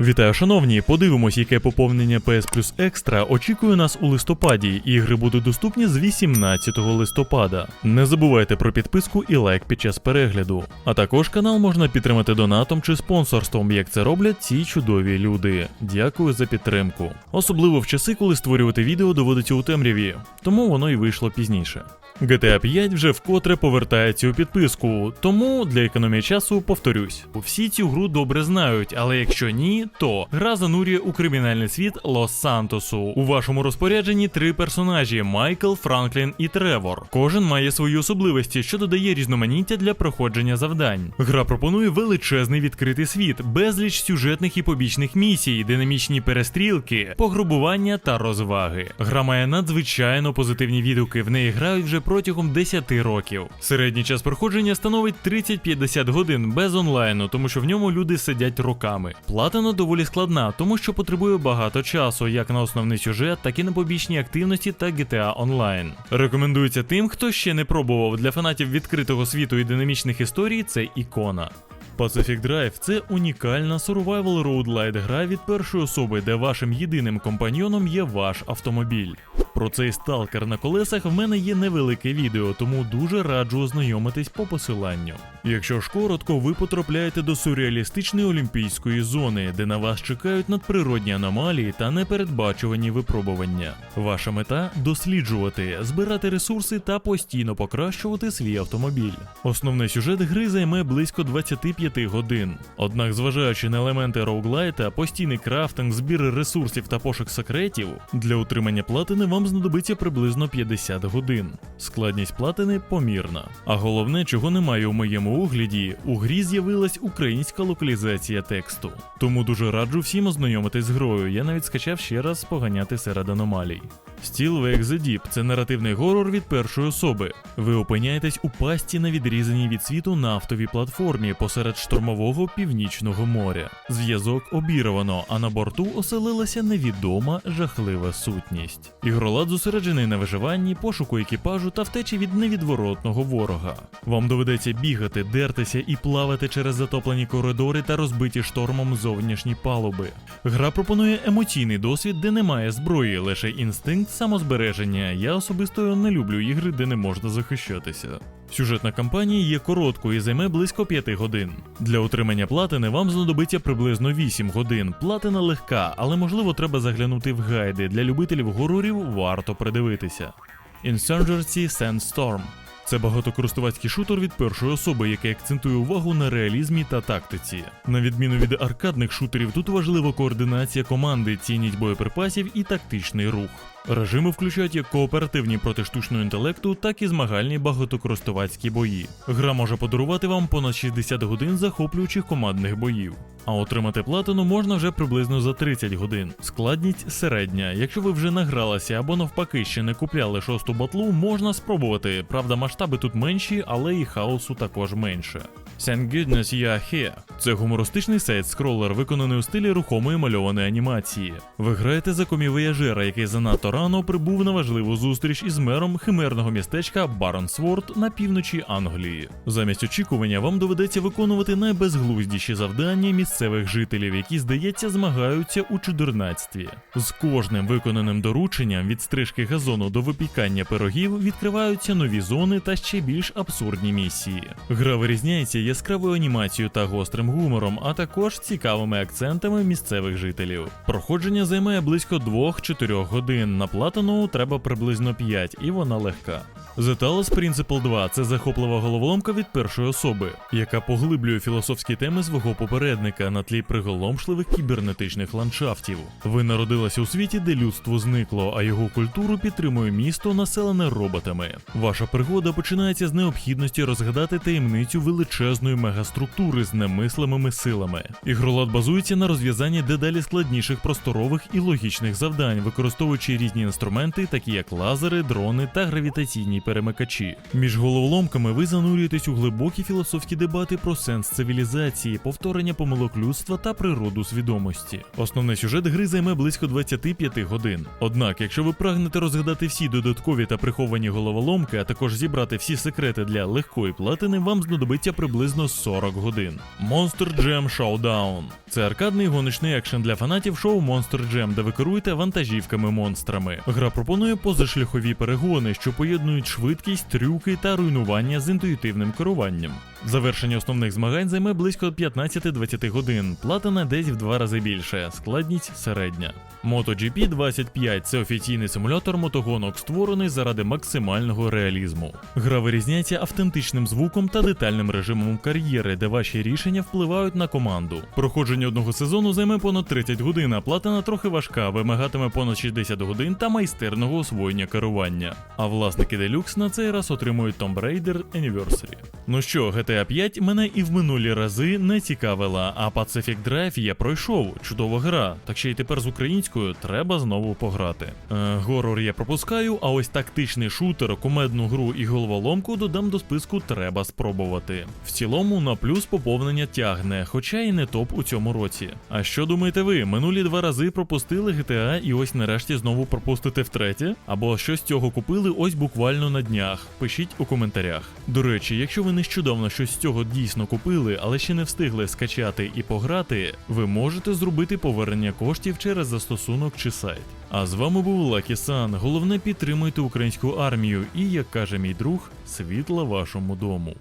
Вітаю, шановні! Подивимось, яке поповнення PS Plus Extra очікує нас у листопаді. Ігри будуть доступні з 18 листопада. Не забувайте про підписку і лайк під час перегляду. А також канал можна підтримати донатом чи спонсорством, як це роблять ці чудові люди. Дякую за підтримку. Особливо в часи, коли створювати відео доводиться у темряві, тому воно й вийшло пізніше. GTA 5 вже вкотре повертається у підписку, тому для економії часу повторюсь. Всі цю гру добре знають, але якщо ні, то гра занурює у кримінальний світ Лос-Сантосу. У вашому розпорядженні три персонажі: Майкл, Франклін і Тревор. Кожен має свої особливості, що додає різноманіття для проходження завдань. Гра пропонує величезний відкритий світ, безліч сюжетних і побічних місій, динамічні перестрілки, пограбування та розваги. Гра має надзвичайно позитивні відгуки. В неї грають вже протягом 10 років. Середній час проходження становить 30-50 годин без онлайну, тому що в ньому люди сидять роками. Платина доволі складна, тому що потребує багато часу, як на основний сюжет, так і на побічні активності та GTA Online. Рекомендується тим, хто ще не пробував для фанатів відкритого світу і динамічних історій. Це ікона. Pacific Drive – це унікальна survival road гра від першої особи, де вашим єдиним компаньйоном є ваш автомобіль. Про цей сталкер на колесах в мене є невелике відео, тому дуже раджу ознайомитись по посиланню. Якщо ж коротко, ви потрапляєте до сюрреалістичної олімпійської зони, де на вас чекають надприродні аномалії та непередбачувані випробування. Ваша мета досліджувати, збирати ресурси та постійно покращувати свій автомобіль. Основний сюжет гри займе близько 25 годин. Однак, зважаючи на елементи роуглайта, постійний крафтинг, збір ресурсів та пошук секретів, для утримання платини вам знадобиться приблизно 50 годин. Складність платини помірна. А головне, чого немає у моєму огляді, у грі з'явилась українська локалізація тексту. Тому дуже раджу всім ознайомитись з грою. Я навіть скачав ще раз споганяти серед аномалій. Steel Wake the це наративний горор від першої особи. Ви опиняєтесь у пастці на відрізаній від світу нафтовій платформі посеред штормового північного моря. Зв'язок обірвано, а на борту оселилася невідома жахлива сутність. Ігролад зосереджений на виживанні, пошуку екіпажу та втечі від невідворотного ворога. Вам доведеться бігати, дертися і плавати через затоплені коридори та розбиті штормом зовнішні палуби. Гра пропонує емоційний досвід, де немає зброї, лише інстинкт самозбереження. Я особисто не люблю ігри, де не можна захищатися. Сюжетна кампанія є короткою і займе близько 5 годин. Для отримання платини вам знадобиться приблизно 8 годин. Платина легка, але можливо треба заглянути в гайди. Для любителів горорів варто придивитися. Insurgency Sandstorm це багатокористувацький шутер від першої особи, який акцентує увагу на реалізмі та тактиці. На відміну від аркадних шутерів, тут важлива координація команди, цінність боєприпасів і тактичний рух. Режими включають як кооперативні проти штучного інтелекту, так і змагальні багатокористувацькі бої. Гра може подарувати вам понад 60 годин захоплюючих командних боїв. А отримати платину можна вже приблизно за 30 годин. Складність середня. Якщо ви вже награлися або навпаки ще не купляли шосту батлу, можна спробувати. Правда, масштаби тут менші, але і хаосу також менше. Thank goodness you're here. Це гумористичний сайт-скролер, виконаний у стилі рухомої мальованої анімації. Ви граєте за комівояжера, який занадто рано прибув на важливу зустріч із мером химерного містечка Баронсворд на півночі Англії. Замість очікування вам доведеться виконувати найбезглуздіші завдання місцевих жителів, які, здається, змагаються у чудернацтві. З кожним виконаним дорученням від стрижки газону до випікання пирогів відкриваються нові зони та ще більш абсурдні місії. Гра вирізняється яскравою анімацією та гострим гумором, а також цікавими акцентами місцевих жителів. Проходження займає близько 2-4 годин. На платину треба приблизно 5, і вона легка. The Talos Principle 2 це захоплива головоломка від першої особи, яка поглиблює філософські теми свого попередника на тлі приголомшливих кібернетичних ландшафтів. Ви народилися у світі, де людство зникло, а його культуру підтримує місто, населене роботами. Ваша пригода починається з необхідності розгадати таємницю величезної мегаструктури з немислимими силами. Ігролад базується на розв'язанні дедалі складніших просторових і логічних завдань, використовуючи різні інструменти, такі як лазери, дрони та гравітаційні перемикачі. Між головоломками ви занурюєтесь у глибокі філософські дебати про сенс цивілізації, повторення помилок людства та природу свідомості. Основний сюжет гри займе близько 25 годин. Однак, якщо ви прагнете розгадати всі додаткові та приховані головоломки, а також зібрати всі секрети для легкої платини, вам знадобиться приблизно 40 годин. Monster Jam Showdown – це аркадний гоночний екшен для фанатів шоу Monster Jam, де ви керуєте вантажівками-монстрами. Гра пропонує позашляхові перегони, що поєднують швидкість, трюки та руйнування з інтуїтивним керуванням. Завершення основних змагань займе близько 15-20 годин, платина десь в два рази більше, складність середня. MotoGP 25 це офіційний симулятор мотогонок, створений заради максимального реалізму. Гра вирізняється автентичним звуком та детальним режимом кар'єри, де ваші рішення впливають на команду. Проходження одного сезону займе понад 30 годин, а платина трохи важка, вимагатиме понад 60 годин та майстерного освоєння керування. А власники Deluxe на цей раз отримують Tomb Raider Anniversary. Ну що, GTA 5 мене і в минулі рази не цікавила, а Pacific Drive я пройшов. Чудова гра, так ще й тепер з українською треба знову пограти. Е, горор я пропускаю, а ось тактичний шутер, кумедну гру і головоломку додам до списку треба спробувати. В цілому на плюс поповнення тягне, хоча і не топ у цьому році. А що думаєте ви? Минулі два рази пропустили GTA і ось нарешті знову пропустите втретє? Або що з цього купили ось буквально на днях? Пишіть у коментарях. До речі, якщо ви нещодавно щось з цього дійсно купили, але ще не встигли скачати і пограти, ви можете зробити повернення коштів через застосунок чи сайт. А з вами був Лакі Сан. Головне підтримуйте українську армію і, як каже мій друг, світла вашому дому.